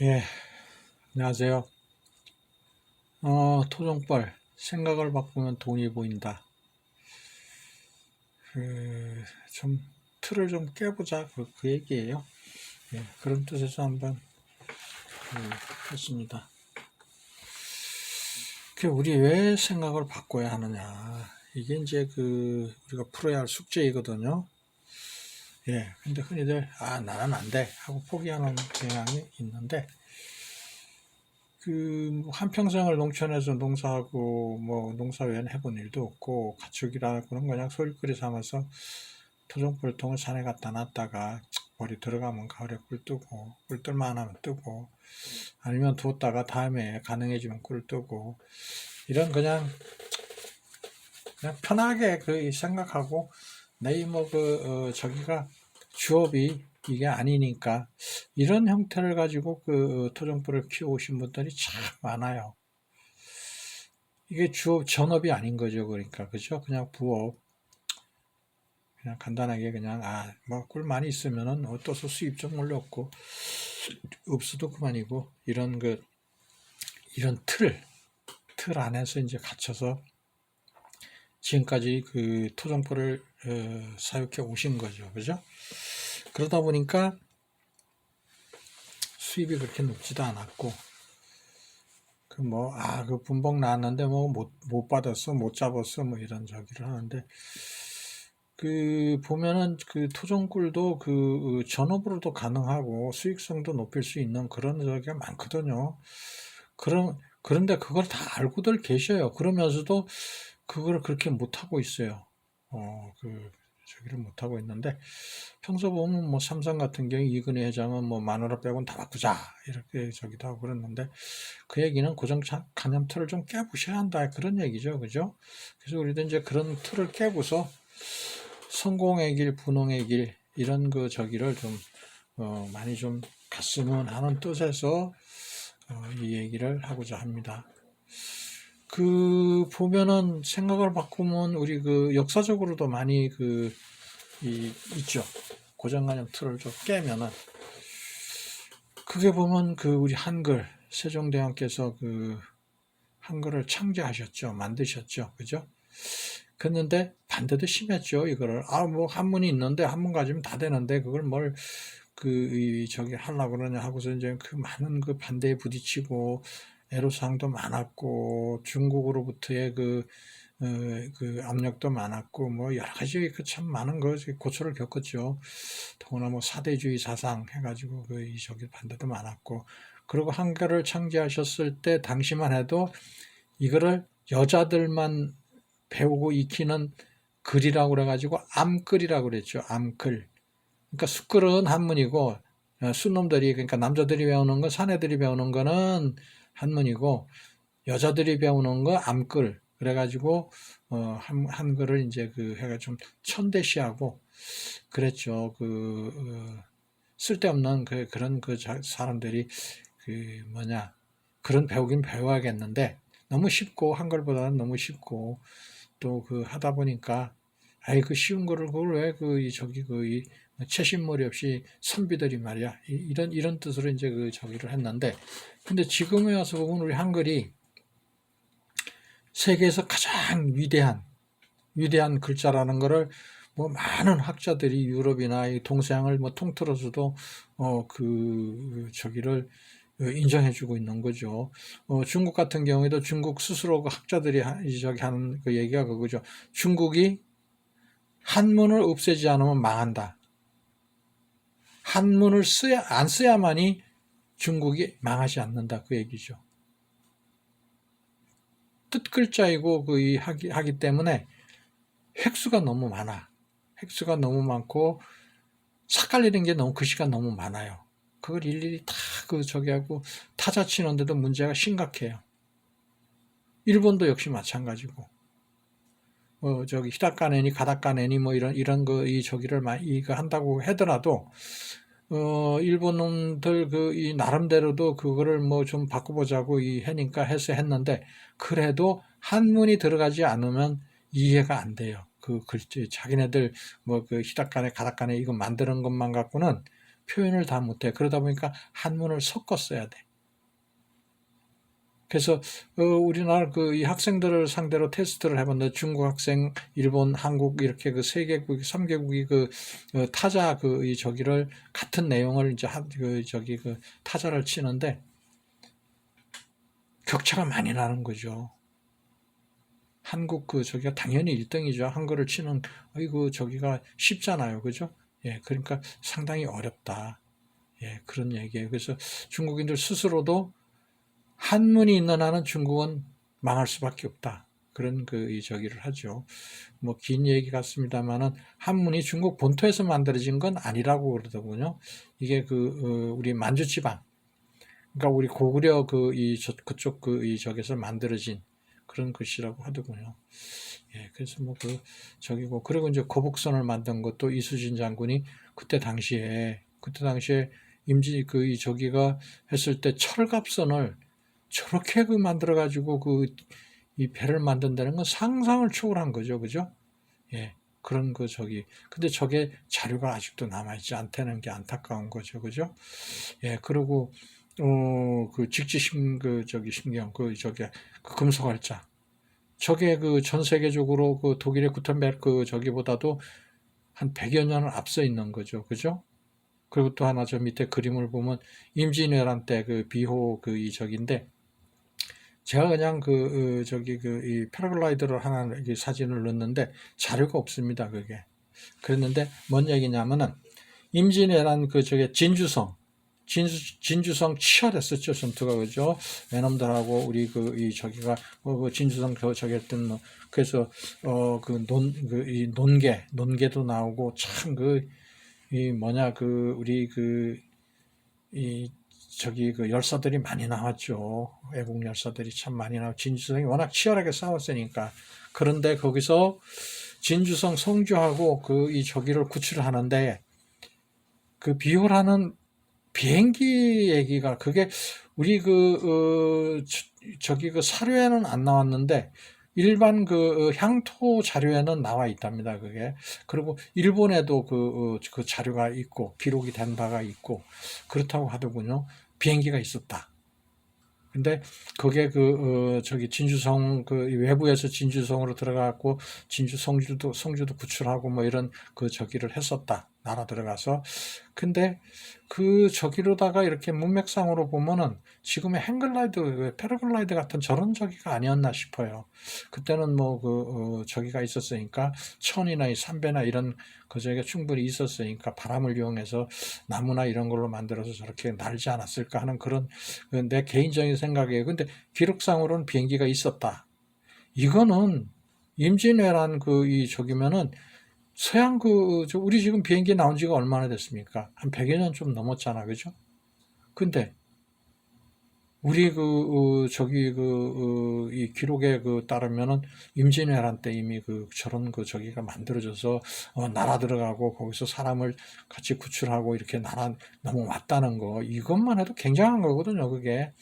예, 안녕하세요. 어, 토종벌, 생각을 바꾸면 돈이 보인다. 그, 좀, 틀을 좀 깨보자. 그, 그 얘기예요. 예, 그런 뜻에서 한번, 그, 했습니다. 그, 우리 왜 생각을 바꿔야 하느냐. 이게 이제 그, 우리가 풀어야 할 숙제이거든요. 예, 근데 흔히들, 아, 나는 안 돼. 하고 포기하는 경향이 있는데, 그, 뭐 한평생을 농촌에서 농사하고, 뭐, 농사위원 해본 일도 없고, 가축이라고는 그냥 소일거리 삼아서 토종불통을 산에 갖다 놨다가, 머리 들어가면 가을에 꿀 뜨고, 꿀 뜰만 하면 뜨고, 아니면 두었다가 다음에 가능해지면 꿀 뜨고, 이런 그냥, 그냥 편하게 그 생각하고, 내이 뭐 그, 어, 저기가 주업이 이게 아니니까 이런 형태를 가지고 그 토종불을 키워오신 분들이 참 많아요. 이게 주업, 전업이 아닌 거죠. 그러니까. 그죠? 그냥 부업. 그냥 간단하게 그냥, 아, 뭐, 꿀 많이 있으면은 어떠서 수입 좀 올렸고, 없어도 그만이고, 이런 그, 이런 틀, 틀 안에서 이제 갇혀서 지금까지 그 토종불을 어, 사육해 오신 거죠. 그죠? 그러다 보니까 수입이 그렇게 높지도 않았고, 그 뭐, 아, 그 분봉 나왔는데 뭐 못, 못 받았어, 못 잡았어, 뭐 이런 저기를 하는데, 그, 보면은 그 토종꿀도 그 전업으로도 가능하고 수익성도 높일 수 있는 그런 저기가 많거든요. 그런, 그런데 그걸 다 알고들 계셔요. 그러면서도 그걸 그렇게 못 하고 있어요. 어, 그, 저기를 못하고 있는데, 평소 보면 뭐 삼성 같은 경우 이근희 회장은 뭐 마누라 빼고는 다 바꾸자. 이렇게 저기도 하고 그랬는데, 그 얘기는 고정 간염 틀을 좀 깨부셔야 한다. 그런 얘기죠. 그죠? 그래서 우리도 이제 그런 틀을 깨고서 성공의 길, 분홍의 길, 이런 그 저기를 좀, 어, 많이 좀 갔으면 하는 뜻에서, 어, 이 얘기를 하고자 합니다. 그 보면은 생각을 바꾸면 우리 그 역사적으로도 많이 그 이 있죠. 고정관념 틀을 좀 깨면은. 그게 보면 그 우리 한글 세종대왕께서 그 한글을 창제하셨죠. 만드셨죠. 그죠? 그랬는데 반대도 심했죠 이거를. 아 뭐 한문이 있는데 한문 가지면 다 되는데 그걸 뭘그 저기 하려고 그러냐 하고서 이제 그 많은 그 반대에 부딪히고 애로사항도 많았고 중국으로부터의 그, 어, 그 압력도 많았고 뭐 여러 가지 그 참 많은 거 고초를 겪었죠. 더구나 뭐 사대주의 사상 해가지고 그 저기 반대도 많았고 그리고 한글을 창제하셨을 때 당시만 해도 이거를 여자들만 배우고 익히는 글이라고 그래가지고 암글이라고 그랬죠. 암글. 그러니까 숫글은 한문이고 어, 순놈들이 그러니까 남자들이 배우는 거, 사내들이 배우는 거는 한문이고 여자들이 배우는 거 암글 그래가지고 어, 한, 한글을 이제 그 해가 좀 천대시하고 그랬죠. 그 어, 쓸데없는 그 그런 그 사람들이 그 뭐냐 그런 배우긴 배워야겠는데 너무 쉽고 한글보다는 너무 쉽고 또 그 하다 보니까 아이 그 쉬운 거를 그걸 왜 그 저기 그 채신머리 없이 선비들이 말이야 이런 이런 뜻으로 이제 그 저기를 했는데 근데 지금에 와서 보면 우리 한글이 세계에서 가장 위대한 위대한 글자라는 것을 뭐 많은 학자들이 유럽이나 동서양을 뭐 통틀어서도 어 그 저기를 인정해주고 있는 거죠. 어, 중국 같은 경우에도 중국 스스로 그 학자들이 저기 하는 그 얘기가 그거죠. 중국이 한문을 없애지 않으면 망한다. 한문을 써야 안 써야만이 중국이 망하지 않는다 그 얘기죠. 뜻 글자이고 그 하기 하기 때문에 획수가 너무 많아. 획수가 너무 많고 삭갈리는 게 너무 글씨가 너무 많아요. 그걸 일일이 다 그 저기 하고 타자 치는데도 문제가 심각해요. 일본도 역시 마찬가지고. 어 저기 히다카네니 가다카네니 뭐 이런 이런 거 이 저기를 많이 이거 한다고 하더라도 어, 일본 놈들 그, 이, 나름대로도 그거를 뭐 좀 바꿔보자고 이 해니까 해서 했는데, 그래도 한문이 들어가지 않으면 이해가 안 돼요. 그 글씨, 자기네들 뭐 그 히다카네, 가다카네 이거 만드는 것만 갖고는 표현을 다 못해. 그러다 보니까 한문을 섞어 써야 돼. 그래서 어, 우리나라 그 이 학생들을 상대로 테스트를 해봤는데 중국 학생, 일본, 한국 이렇게 그 세 개국, 삼 개국이 그 어, 타자 그 이 저기를 같은 내용을 이제 한, 그 저기 그 타자를 치는데 격차가 많이 나는 거죠. 한국 그 저기가 당연히 1등이죠. 한글을 치는 아이고 저기가 쉽잖아요. 그죠? 예, 그러니까 상당히 어렵다. 예, 그런 얘기예요. 그래서 중국인들 스스로도 한문이 있는 한은 중국은 망할 수밖에 없다. 그런 그이 저기를 하죠. 뭐 긴 얘기 같습니다만은 한문이 중국 본토에서 만들어진 건 아니라고 그러더군요. 이게 그 어, 우리 만주 지방, 그러니까 우리 고구려 그 이 그쪽 그 이 저기서 만들어진 그런 글씨라고 하더군요. 예, 그래서 뭐 그 저기고 그리고 이제 거북선을 만든 것도 이수진 장군이 그때 당시에 그때 당시에 임지 그 이 저기가 했을 때 철갑선을 저렇게 그 만들어 가지고 그 이 배를 만든다는 건 상상을 초월한 거죠, 그죠? 예, 그런 그 저기 근데 저게 자료가 아직도 남아 있지 않다는 게 안타까운 거죠, 그죠? 예, 그리고 어그 직지심 그 저기 신경 그 저기 그 금속활자 저게 그 전 세계적으로 그 독일의 구텐베르크 그 저기보다도 한 100여 년을 앞서 있는 거죠. 그죠? 그리고 또 하나 저 밑에 그림을 보면 임진왜란 때 그 비호 그이 저기인데 제가 그냥 그 어, 저기 그 이 패러글라이더를 하나 사진을 넣었는데 자료가 없습니다. 그게. 그랬는데 뭔 얘기냐면은 임진왜란 그 저게 진주성 진주, 진주성 치열했었죠 전투가 그죠 외놈들하고 우리 그 이 저기가 어, 그 진주성 저 저기 했던 뭐 그래서 어 그 논 그 이 논계 논계도 나오고 참 그 이 뭐냐 그 우리 그 이 저기 그 열사들이 많이 나왔죠 외국 열사들이 참 많이 나와 진주성이 워낙 치열하게 싸웠으니까 그런데 거기서 진주성 성주하고 그 이 저기를 구출하는데 그 비호라는 비행기 얘기가 그게 우리 그 어, 저, 기 그 사료에는 안 나왔는데 일반 그 어, 향토 자료에는 나와 있답니다. 그게 그리고 일본에도 그, 어, 그 자료가 있고 기록이 된 바가 있고 그렇다고 하더군요. 비행기가 있었다. 근데 그게 그 어, 저기 진주성 그 외부에서 진주성으로 들어가고 진주 성주도 성주도 구출하고 뭐 이런 그 저기를 했었다. 나라 들어가서 근데 그 저기로다가 이렇게 문맥상으로 보면은 지금의 행글라이드, 패러글라이드 같은 저런 저기가 아니었나 싶어요. 그때는 뭐그 어, 저기가 있었으니까 천이나 이 삼배나 이런 그 저기가 충분히 있었으니까 바람을 이용해서 나무나 이런 걸로 만들어서 저렇게 날지 않았을까 하는 그런 그내 개인적인 생각이에요. 근데 기록상으로는 비행기가 있었다. 이거는 임진왜란 그 이 저기면은 서양 그, 저 우리 지금 비행기 나온 지가 얼마나 됐습니까? 한 100여 년 좀 넘었잖아. 그죠? 근데, 우리 그, 어, 저기 그, 어, 이 기록에 그 따르면은 임진왜란 때 이미 그 저런 그 저기가 만들어져서 어, 나라 들어가고 거기서 사람을 같이 구출하고 이렇게 나라 넘어왔다는 거. 이것만 해도 굉장한 거거든요. 그게.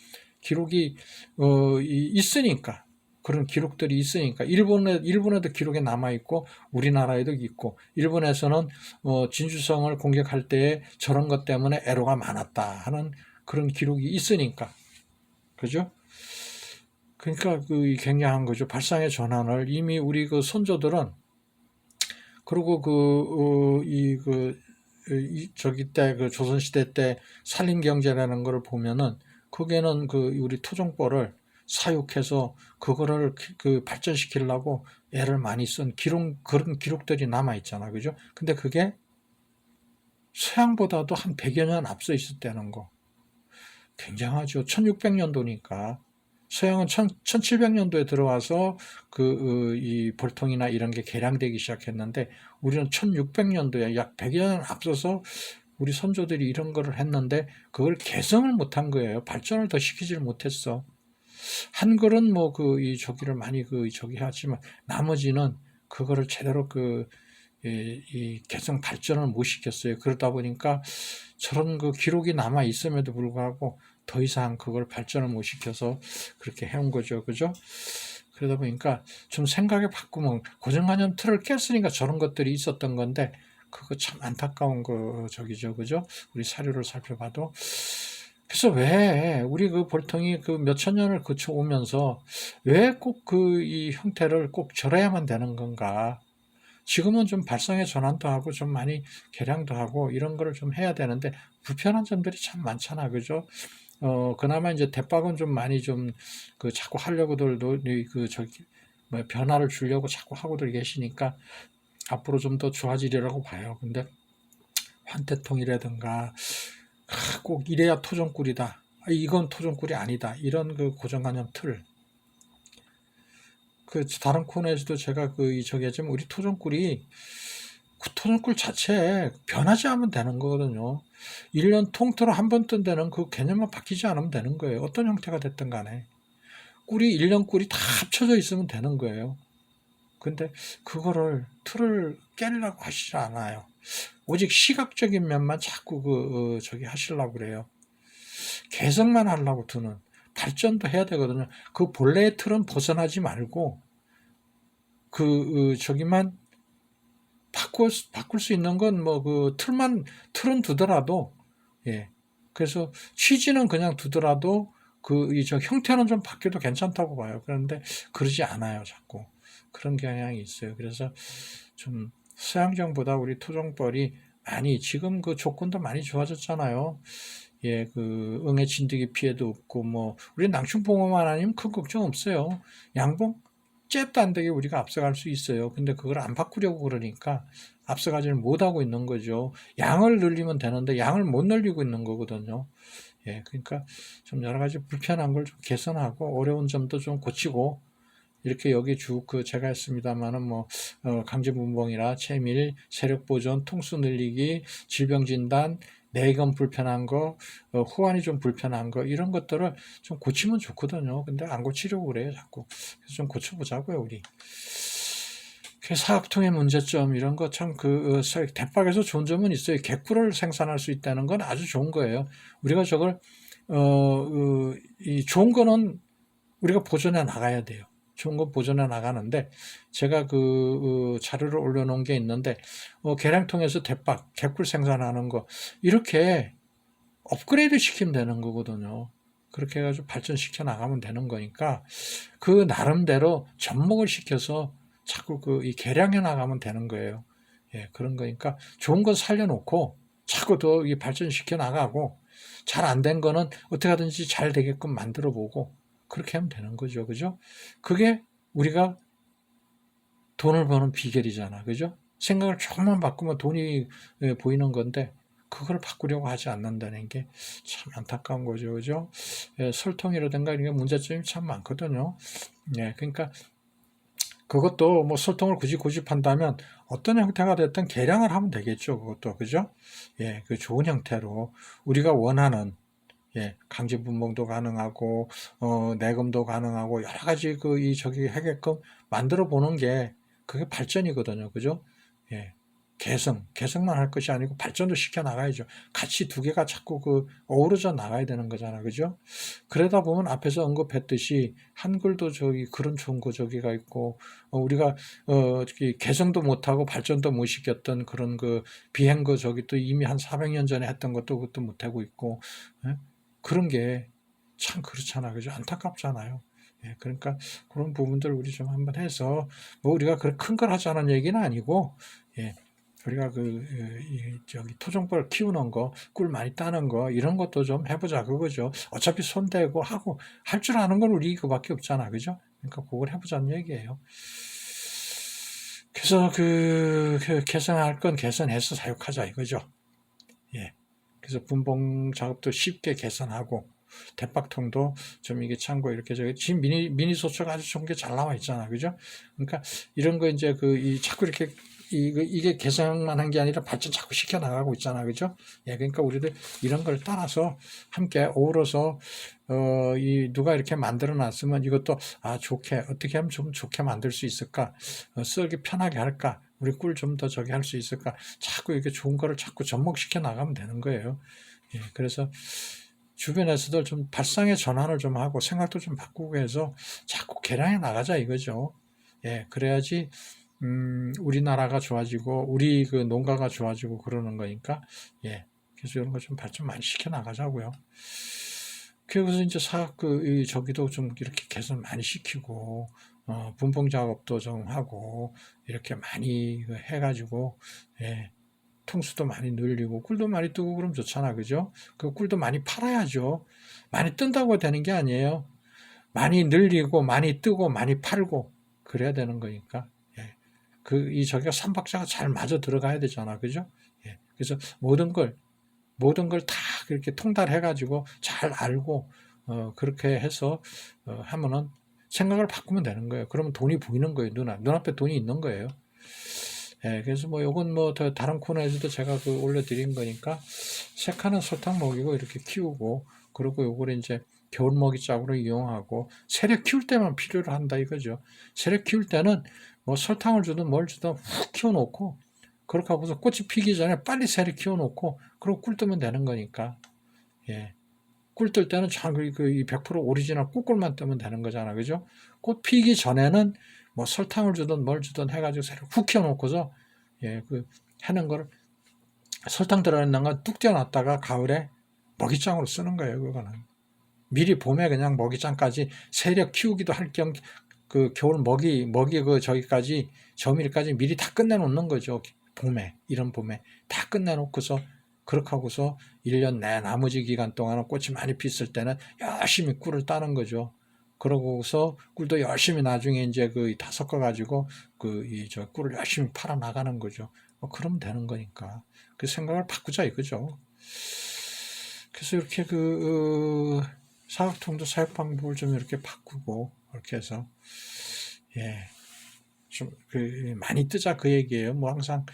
기록이, 어, 이, 있으니까. 그런 기록들이 있으니까 일본에 일본에도 기록에 남아 있고 우리나라에도 있고 일본에서는 어, 진주성을 공격할 때에 저런 것 때문에 애로가 많았다 하는 그런 기록이 있으니까 그죠? 그러니까 그 굉장한 거죠. 발상의 전환을 이미 우리 그 선조들은 그리고 그 이그 어, 그, 저기 때 그 조선 시대 때 산림 경제라는 거를 보면은 거기에는 그 우리 토종벌을 사육해서 그거를 그 발전시키려고 애를 많이 쓴 기록 그런 기록들이 남아 있잖아. 그죠? 근데 그게 서양보다도 한 100여 년 앞서 있었다는 거. 굉장하죠. 1600년도니까. 서양은 1700년도에 들어와서 그이 어, 볼통이나 이런 게 개량되기 시작했는데 우리는 1600년도에 약 100여 년 앞서서 우리 선조들이 이런 거를 했는데 그걸 개성을 못한 거예요. 발전을 더 시키질 못했어. 한 글은 뭐 그 이 저기를 많이 그 저기 하지만 나머지는 그거를 제대로 그 이, 이 개성 발전을 못 시켰어요. 그러다 보니까 저런 그 기록이 남아 있음에도 불구하고 더 이상 그걸 발전을 못 시켜서 그렇게 해온 거죠. 그죠? 그러다 보니까 좀 생각을 바꾸면 고정관념 틀을 깼으니까 저런 것들이 있었던 건데 그거 참 안타까운 거 저기죠, 그죠? 우리 사료를 살펴봐도 그래서 왜 우리 그 볼통이 그 몇천 년을 거쳐 오면서 왜 꼭 그 이 형태를 꼭 절해야만 되는 건가? 지금은 좀 발상의 전환도 하고 좀 많이 개량도 하고 이런 거를 좀 해야 되는데 불편한 점들이 참 많잖아, 그죠? 어, 그나마 이제 대박은 좀 많이 좀 그 자꾸 하려고들 노- 그 저기 뭐 변화를 주려고 자꾸 하고들 계시니까 앞으로 좀 더 좋아지리라고 봐요. 근데 환태통이라든가 아, 꼭 이래야 토종꿀이다. 아, 이건 토종꿀이 아니다. 이런 그 고정관념 틀. 그 다른 코너에서도 제가 그이 저기 하지만 우리 토종꿀이 그 토종꿀 자체에 변하지 않으면 되는 거거든요. 1년 통틀어 한 번 뜬 데는 그 개념만 바뀌지 않으면 되는 거예요. 어떤 형태가 됐든 간에. 꿀이 1년 꿀이 다 합쳐져 있으면 되는 거예요. 근데 그거를 틀을 깨려고 하시지 않아요. 오직 시각적인 면만 자꾸 그 어, 저기 하시려고 그래요. 개성만 하려고 두는 발전도 해야 되거든요. 그 본래의 틀은 벗어나지 말고 그 어, 저기만 수- 바꿀 수 있는 건 뭐 그 틀만 틀은 두더라도 예. 그래서 취지는 그냥 두더라도 그 이 저 형태는 좀 바뀌어도 괜찮다고 봐요. 그런데 그러지 않아요, 자꾸. 그런 경향이 있어요. 그래서 좀 서양정보다 우리 토종벌이 많이 지금 그 조건도 많이 좋아졌잖아요. 예, 그 응애 진드기 피해도 없고 뭐 우리 낭충봉어만 아니면 큰 걱정 없어요. 양봉 잽도 안 되게 우리가 앞서갈 수 있어요. 근데 그걸 안 바꾸려고 그러니까 앞서가지를 못하고 있는 거죠. 양을 늘리면 되는데 양을 못 늘리고 있는 거거든요. 예, 그러니까 좀 여러 가지 불편한 걸 좀 개선하고 어려운 점도 좀 고치고 이렇게 여기 쭉 그 제가 했습니다만은 뭐 어, 강제분봉이라 체밀, 세력 보존, 통수 늘리기, 질병 진단, 내건 불편한 거, 어, 후환이 좀 불편한 거 이런 것들을 좀 고치면 좋거든요. 근데 안 고치려고 그래요, 자꾸. 그래서 좀 고쳐보자고요, 우리. 그 사학통의 문제점 이런 거 참 그 대박에서 좋은 점은 있어요. 개꿀을 생산할 수 있다는 건 아주 좋은 거예요. 우리가 저걸 어, 그, 이 좋은 거는 우리가 보존해 나가야 돼요. 좋은 거 보존해 나가는데 제가 그 어, 자료를 올려놓은 게 있는데 어, 계량통에서 대박 개꿀 생산하는 거 이렇게 업그레이드 시키면 되는 거거든요. 그렇게 해가지고 발전시켜 나가면 되는 거니까 그 나름대로 접목을 시켜서 자꾸 그 이 개량해 나가면 되는 거예요. 예, 그런 거니까 좋은 건 살려놓고 자꾸 더 이 발전시켜 나가고 잘 안 된 거는 어떻게 하든지 잘 되게끔 만들어 보고 그렇게 하면 되는 거죠. 그죠? 그게 우리가 돈을 버는 비결이잖아. 그죠? 생각을 조금만 바꾸면 돈이 예, 보이는 건데 그걸 바꾸려고 하지 않는다는 게 참 안타까운 거죠. 그죠? 예, 설통이라든가 이런 게 문제점이 참 많거든요. 예, 그러니까 그것도 뭐 설통을 굳이 고집한다면 어떤 형태가 됐든 개량을 하면 되겠죠. 그것도 그죠? 예, 그 좋은 형태로 우리가 원하는 예, 강제 분봉도 가능하고 어, 내금도 가능하고 여러 가지 그 이 저기 하게끔 만들어 보는 게 그게 발전이거든요. 그죠? 예. 개성, 개성만 할 것이 아니고 발전도 시켜 나가야죠. 같이 두 개가 자꾸 그 어우러져 나가야 되는 거잖아. 그죠? 그러다 보면 앞에서 언급했듯이 한글도 저기 그런 좋은 거 저기가 있고 어, 우리가 어 저기 개성도 못하고 발전도 못 시켰던 그런 그 비행거 저기 또 이미 한 400년 전에 했던 것도 그것도 못하고 있고 예? 그런 게 참 그렇잖아. 그죠? 안타깝잖아요. 예, 그러니까 그런 부분들 우리 좀 한번 해서 뭐 우리가 그렇게 큰걸 하자는 얘기는 아니고 예. 우리가 그 어, 이, 저기 토종벌 키우는 거, 꿀 많이 따는 거 이런 것도 좀 해보자 그거죠. 어차피 손대고 하고 할 줄 아는 건 우리 그밖에 없잖아, 그죠? 그러니까 그걸 해보자는 얘기예요. 그래서 그, 그 개선할 건 개선해서 사육하자 이거죠. 예. 그래서 분봉 작업도 쉽게 개선하고 대박통도 좀 이게 참고 이렇게 저기 지금 미니 미니 소처가 아주 좋은 게 잘 나와 있잖아, 그죠? 그러니까 이런 거 이제 그 이 자꾸 이렇게 이거 이게 개선만 한 게 아니라 발전 자꾸 시켜 나가고 있잖아, 그죠? 예, 그러니까 우리들 이런 걸 따라서 함께 어우러서 어 이 누가 이렇게 만들어 놨으면 이것도 아 좋게 어떻게 하면 좀 좋게 만들 수 있을까? 어, 쓰기 편하게 할까? 우리 꿀 좀 더 저기 할 수 있을까? 자꾸 이렇게 좋은 거를 자꾸 접목시켜 나가면 되는 거예요. 예, 그래서 주변에서도 좀 발상의 전환을 좀 하고 생각도 좀 바꾸고 해서 자꾸 개량해 나가자 이거죠. 예, 그래야지 음, 우리나라가 좋아지고 우리 그 농가가 좋아지고 그러는 거니까 예. 그래서 이런 거 좀 발전 많이 시켜 나가자고요. 그래서 이제 사학 그이 저기도 좀 이렇게 개선 많이 시키고 어, 분봉 작업도 좀 하고 이렇게 많이 그 해가지고 예. 통수도 많이 늘리고 꿀도 많이 뜨고 그럼 좋잖아 그죠? 그 꿀도 많이 팔아야죠. 많이 뜬다고 되는 게 아니에요. 많이 늘리고 많이 뜨고 많이 팔고 그래야 되는 거니까. 예. 그이 저기가 삼박자가 잘 맞아 들어가야 되잖아. 그죠? 예. 그래서 모든 걸 모든 걸 다 그렇게 통달해 가지고 잘 알고 어 그렇게 해서 어 하면은 생각을 바꾸면 되는 거예요. 그러면 돈이 보이는 거예요. 눈앞 눈앞에 돈이 있는 거예요. 예, 그래서 뭐 요건 뭐 더 다른 코너에서도 제가 그 올려드린 거니까 색하는 설탕 먹이고 이렇게 키우고 그리고 요거를 이제 겨울 먹이 짝으로 이용하고 세력 키울 때만 필요로 한다 이거죠. 세력 키울 때는 뭐 설탕을 주든 뭘 주든 훅 키워놓고 그렇게 하고서 꽃이 피기 전에 빨리 세력 키워놓고 그리고 꿀 뜨면 되는 거니까 예. 꿀 뜰 때는 참그100% 오리지널 꿀꿀만 뜨면 되는 거잖아 그죠? 꽃 피기 전에는 뭐 설탕을 주든 뭘 주든 해가지고 새로 훅 키워놓고서 예, 그 하는 거를 설탕 들어있는 건 뚝 떼어놨다가 가을에 먹이장으로 쓰는 거예요, 그거는. 미리 봄에 그냥 먹이장까지 세력 키우기도 할 겸 그 겨울 먹이 먹이 그 저기까지 저밀까지 미리 다 끝내 놓는 거죠. 봄에 이런 봄에 다 끝내 놓고서 그렇게 하고서 1년 내 나머지 기간 동안은 꽃이 많이 피었을 때는 열심히 꿀을 따는 거죠. 그러고서 꿀도 열심히 나중에 이제 그 다 섞어가지고 그 이 저 꿀을 열심히 팔아 나가는 거죠. 뭐 그러면 되는 거니까 그 생각을 바꾸자 이거죠. 그래서 이렇게 그 어, 사각통도 사육 방법을 좀 이렇게 바꾸고 이렇게 해서 예. 좀 그 많이 뜨자 그 얘기예요. 뭐 항상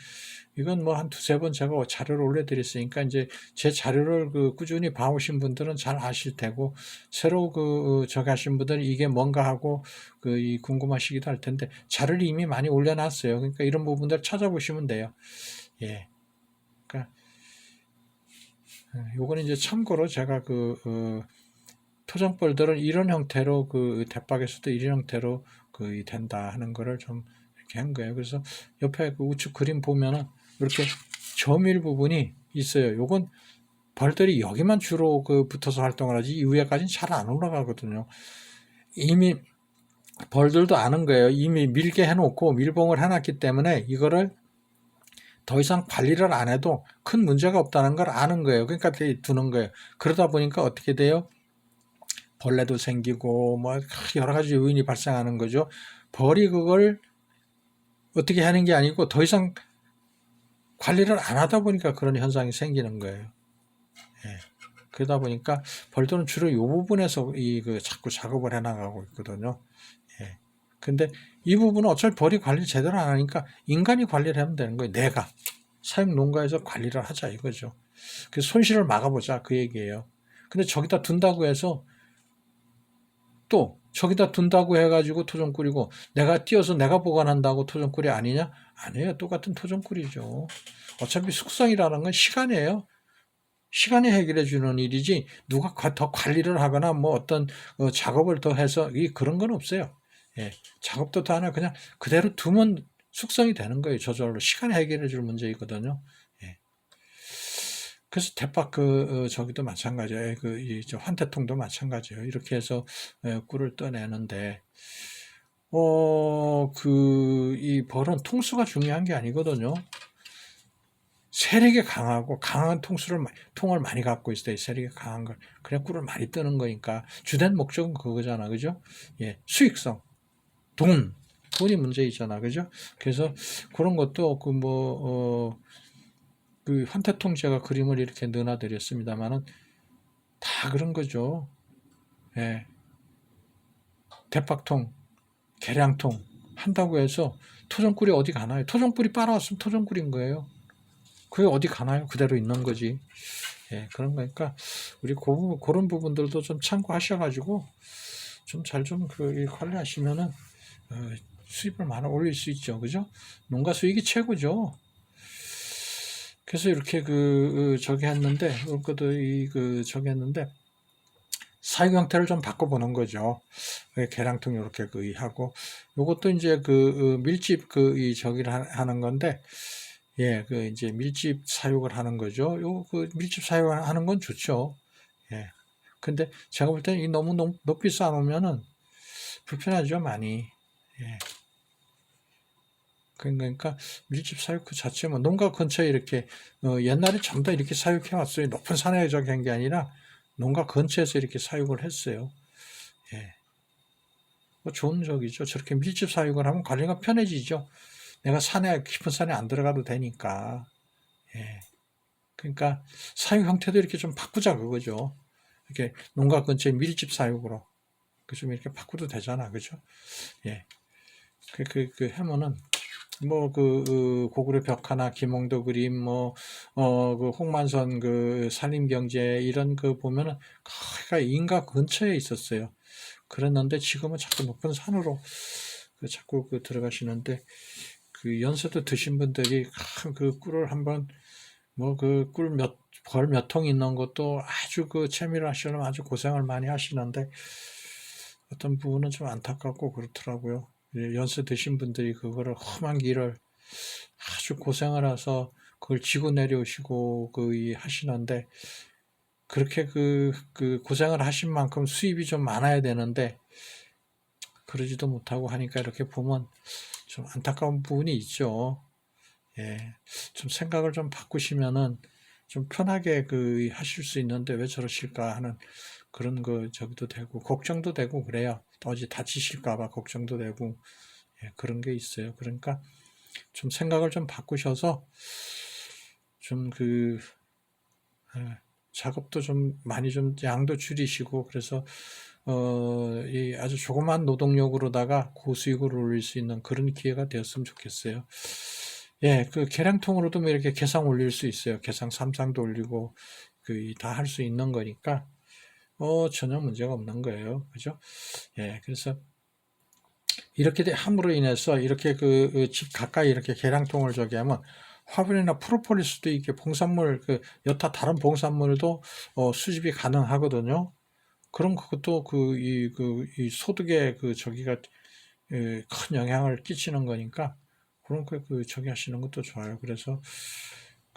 이건 뭐 한 두세 번 제가 자료를 올려드렸으니까 이제 제 자료를 그 꾸준히 봐오신 분들은 잘 아실 테고 새로 그 저기 하신 분들은 이게 뭔가 하고 그 이 궁금하시기도 할 텐데 자료를 이미 많이 올려놨어요. 그러니까 이런 부분들 찾아보시면 돼요. 예. 그러니까 어, 요거는 이제 참고로 제가 그 어, 토종벌들은 이런 형태로 그 대박에서도 이런 형태로 그 된다 하는 거를 좀 이렇게 한 거예요. 그래서 옆에 그 우측 그림 보면은 이렇게 점일 부분이 있어요. 요건 벌들이 여기만 주로 그 붙어서 활동을 하지 이후에까지는 잘 안 올라가거든요. 이미 벌들도 아는 거예요. 이미 밀게 해놓고 밀봉을 해놨기 때문에 이거를 더 이상 관리를 안 해도 큰 문제가 없다는 걸 아는 거예요. 그러니까 두는 거예요. 그러다 보니까 어떻게 돼요? 벌레도 생기고 뭐 여러 가지 요인이 발생하는 거죠. 벌이 그걸 어떻게 하는 게 아니고 더 이상 관리를 안 하다 보니까 그런 현상이 생기는 거예요. 예. 그러다 보니까 벌들은 주로 이 부분에서 이 그 자꾸 작업을 해 나가고 있거든요. 예. 근데 이 부분은 어차피 벌이 관리 제대로 안 하니까 인간이 관리를 하면 되는 거예요. 내가 사육 농가에서 관리를 하자 이거죠. 그 손실을 막아보자 그 얘기예요. 근데 저기다 둔다고 해서 또 저기다 둔다고 해가지고 토종꿀이고 내가 띄어서 내가 보관한다고 토종꿀이 아니냐? 아니에요. 똑같은 토종꿀이죠. 어차피 숙성이라는 건 시간이에요. 시간이 해결해 주는 일이지 누가 더 관리를 하거나 뭐 어떤 어, 작업을 더 해서 이 그런 건 없어요. 예, 작업도 다 하나 그냥 그대로 두면 숙성이 되는 거예요. 저절로 시간이 해결해 줄 문제이거든요. 예. 그래서 그 어, 저기도 마찬가지예요. 그이 환태통도 마찬가지예요. 이렇게 해서 예, 꿀을 떠내는데 어 그 이 벌은 통수가 중요한 게 아니거든요. 세력이 강하고 강한 통수를 통을 많이 갖고 있어요. 세력이 강한 걸 그래 꿀을 많이 뜨는 거니까 주된 목적은 그거잖아, 그죠? 예, 수익성, 돈, 돈이 문제이잖아, 그죠? 그래서 그런 것도 그뭐 어, 그 환태통 제가 그림을 이렇게 넣어드렸습니다만은 다 그런 거죠. 예, 대박통, 계량통 한다고 해서 토종꿀이 어디 가나요? 토종꿀이 빨아왔으면 토종꿀인 거예요. 그게 어디 가나요? 그대로 있는 거지. 예, 그런 거니까 우리 고, 그런 부분들도 좀 참고하셔가지고 좀 잘 좀그 관리하시면은 어, 수입을 많이 올릴 수 있죠, 그죠? 농가 수익이 최고죠. 그래서 이렇게 그 저기 했는데 그것도 이그 저기 했는데 사육 형태를 좀 바꿔보는 거죠. 그 계량통 이렇게 그 하고 요것도 이제 그 어, 밀집 그 이 저기를 하- 하는 건데 예, 그 이제 밀집 사육을 하는 거죠. 요 그 밀집 사육을 하는 건 좋죠. 예. 근데 제가 볼 때는 이 너무 높, 높이 쌓아놓으면은 불편하죠, 많이. 예. 그러니까 밀집 사육 그 자체 뭐 농가 근처에 이렇게 어, 옛날에 전부 다 이렇게 사육해 왔어요. 높은 산에 저기 한게 아니라 농가 근처에서 이렇게 사육을 했어요. 예. 뭐 좋은 적이죠. 저렇게 밀집 사육을 하면 관리가 편해지죠. 내가 산에 깊은 산에 안 들어가도 되니까. 예. 그러니까 사육 형태도 이렇게 좀 바꾸자 그거죠. 이렇게 농가 근처에 밀집 사육으로 그 좀 이렇게 바꾸도 되잖아, 그죠? 예. 그, 그, 그 하면은 뭐, 그, 그 고구려 벽화나 김홍도 그림, 뭐, 어, 그 홍만선 그 산림경제 이런 그 보면은 거기가 인가 근처에 있었어요. 그랬는데 지금은 자꾸 높은 산으로 그 자꾸 그 들어가시는데 그 연세도 드신 분들이 큰그 꿀을 한번 뭐 그 꿀 몇, 벌 몇 통 있는 것도 아주 그 채미를 하시려면 아주 고생을 많이 하시는데 어떤 부분은 좀 안타깝고 그렇더라고요. 예, 연세 드신 분들이 그거를 험한 길을 아주 고생을 해서 그걸 지고 내려오시고 그이 하시는데 그렇게 그, 그 고생을 하신 만큼 수입이 좀 많아야 되는데 그러지도 못하고 하니까 이렇게 보면 좀 안타까운 부분이 있죠. 예. 좀 생각을 좀 바꾸시면은 좀 편하게 그 하실 수 있는데 왜 저러실까 하는 그런 거 저기도 되고 걱정도 되고 그래요. 또 어디 다치실까 봐 걱정도 되고 예, 그런 게 있어요. 그러니까 좀 생각을 좀 바꾸셔서 좀그 작업도 좀 많이 좀 양도 줄이시고 그래서 어, 이 아주 조그만 노동력으로다가 고수익을 올릴 수 있는 그런 기회가 되었으면 좋겠어요. 예, 그 계량통으로도 뭐 이렇게 계상 올릴 수 있어요. 계상 삼상도 올리고 그 다 할 수 있는 거니까 어 전혀 문제가 없는 거예요. 그죠? 예, 그래서 이렇게 돼- 함으로 인해서 이렇게 그 집 가까이 이렇게 계량통을 저기 하면 화분이나 프로폴리스도 이렇게 봉산물 그 여타 다른 봉산물도 어, 수집이 가능하거든요. 그럼 그것도 그 이 그 이 소득에 그 저기가 에, 큰 영향을 끼치는 거니까 그런 그, 그 저기 하시는 것도 좋아요. 그래서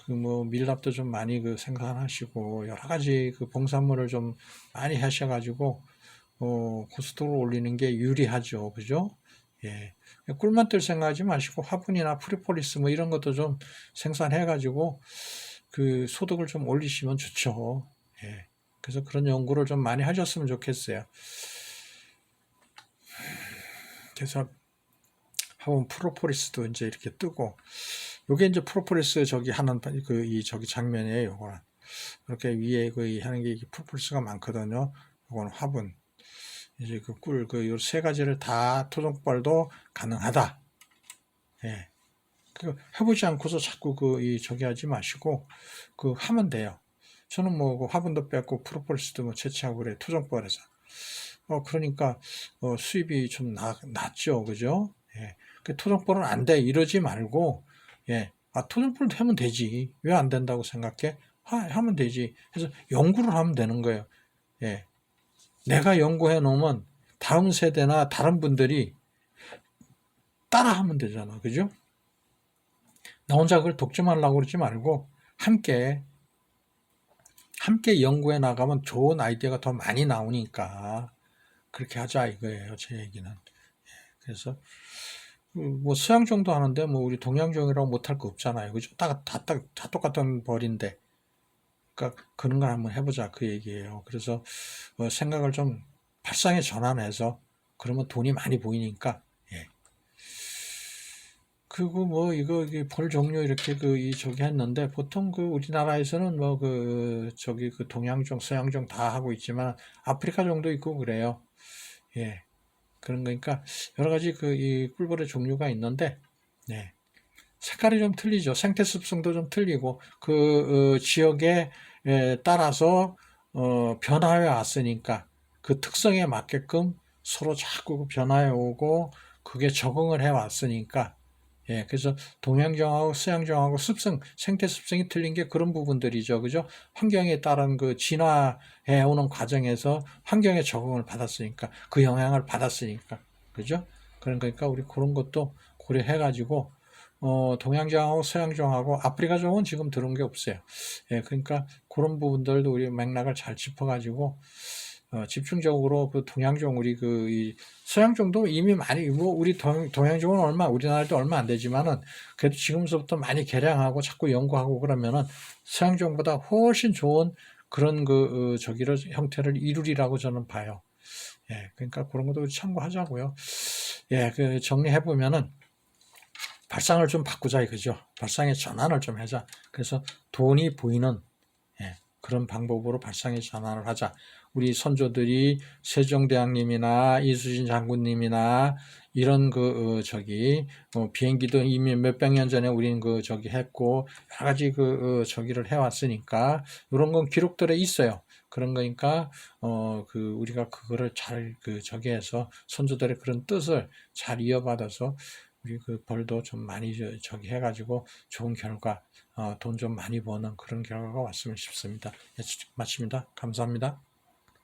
그뭐 밀랍도 좀 많이 그 생산하시고 여러 가지 그 봉산물을 좀 많이 하셔가지고 어 고스톱을 올리는 게 유리하죠. 그죠? 예. 꿀만 뜰 생각하지 마시고 화분이나 프리폴리스 뭐 이런 것도 좀 생산해가지고 그 소득을 좀 올리시면 좋죠. 예. 그래서 그런 연구를 좀 많이 하셨으면 좋겠어요. 그래서 화분 프로폴리스도 이제 이렇게 뜨고 요게 이제 프로폴리스 저기 하는 그 이 저기 장면이에요. 요거는 이렇게 위에 그 하는 게 프로폴리스가 많거든요. 요거는 화분 이제 그 꿀 그 요 세 가지를 다 토종벌도 가능하다. 예. 그 해보지 않고서 자꾸 그 이 저기 하지 마시고 그 하면 돼요. 저는 뭐 그 화분도 뺐고 프로폴리스도 뭐 채취하고 그래 토종벌에서. 어 그러니까 어 수입이 좀 나, 낮죠, 그죠? 예. 그 토종벌은 안 돼. 이러지 말고 예. 아 토종벌 하면 되지. 왜 안 된다고 생각해? 하, 하면 되지. 그래서 연구를 하면 되는 거예요. 예. 내가 연구해 놓으면 다음 세대나 다른 분들이 따라 하면 되잖아. 그죠? 나 혼자 그걸 독점하려고 그러지 말고 함께 함께 연구해 나가면 좋은 아이디어가 더 많이 나오니까 그렇게 하자 이거예요. 제 얘기는. 예, 그래서 그 뭐 서양종도 하는데 뭐 우리 동양종이라고 못할 거 없잖아요. 그죠? 다, 다, 다, 다 똑같은 벌인데. 그러니까 그런 걸 한번 해보자 그 얘기예요. 그래서 어, 생각을 좀 발상에 전환해서 그러면 돈이 많이 보이니까 예. 그리고 뭐 이거 벌 종류 이렇게 그 이 저기 했는데 보통 그 우리나라에서는 뭐 그 저기 그 동양종 서양종 다 하고 있지만 아프리카 종도 있고 그래요. 예. 그런 거니까 여러 가지 그 이 꿀벌의 종류가 있는데 네. 색깔이 좀 틀리죠. 생태 습성도 좀 틀리고 그 어, 지역에 에 따라서 어, 변화해 왔으니까 그 특성에 맞게끔 서로 자꾸 변화해 오고 그게 적응을 해 왔으니까 예, 그래서 동양정하고 서양정하고 습성, 생태 습성이 틀린 게 그런 부분들이죠. 그죠? 환경에 따른 그 진화해 오는 과정에서 환경에 적응을 받았으니까, 그 영향을 받았으니까. 그죠? 그러니까 우리 그런 것도 고려해가지고, 어, 동양정하고 서양정하고 아프리카정은 지금 들은 게 없어요. 예, 그러니까 그런 부분들도 우리 맥락을 잘 짚어가지고, 어, 집중적으로 그 동양종 우리 그 이 서양종도 이미 많이 뭐 우리 동, 동양종은 얼마 우리나라도 얼마 안 되지만은 그래도 지금서부터 많이 개량하고 자꾸 연구하고 그러면은 서양종보다 훨씬 좋은 그런 그 어, 저기를 형태를 이루리라고 저는 봐요. 예, 그러니까 그런 것도 참고하자고요. 예, 그 정리해 보면은 발상을 좀 바꾸자 이거죠. 발상의 전환을 좀 하자. 그래서 돈이 보이는 예, 그런 방법으로 발상의 전환을 하자. 우리 선조들이 세종대왕님이나 이수진 장군님이나 이런 그 어, 저기 어, 비행기도 이미 몇백 년 전에 우리는 그 저기 했고 여러 가지 그 어, 저기를 해왔으니까 이런 건 기록들에 있어요. 그런 거니까 어 그 우리가 그거를 잘 그 저기 해서 선조들의 그런 뜻을 잘 이어받아서 우리 그 벌도 좀 많이 저- 저기 해가지고 좋은 결과 어, 돈 좀 많이 버는 그런 결과가 왔으면 싶습니다. 예, 마칩니다. 감사합니다.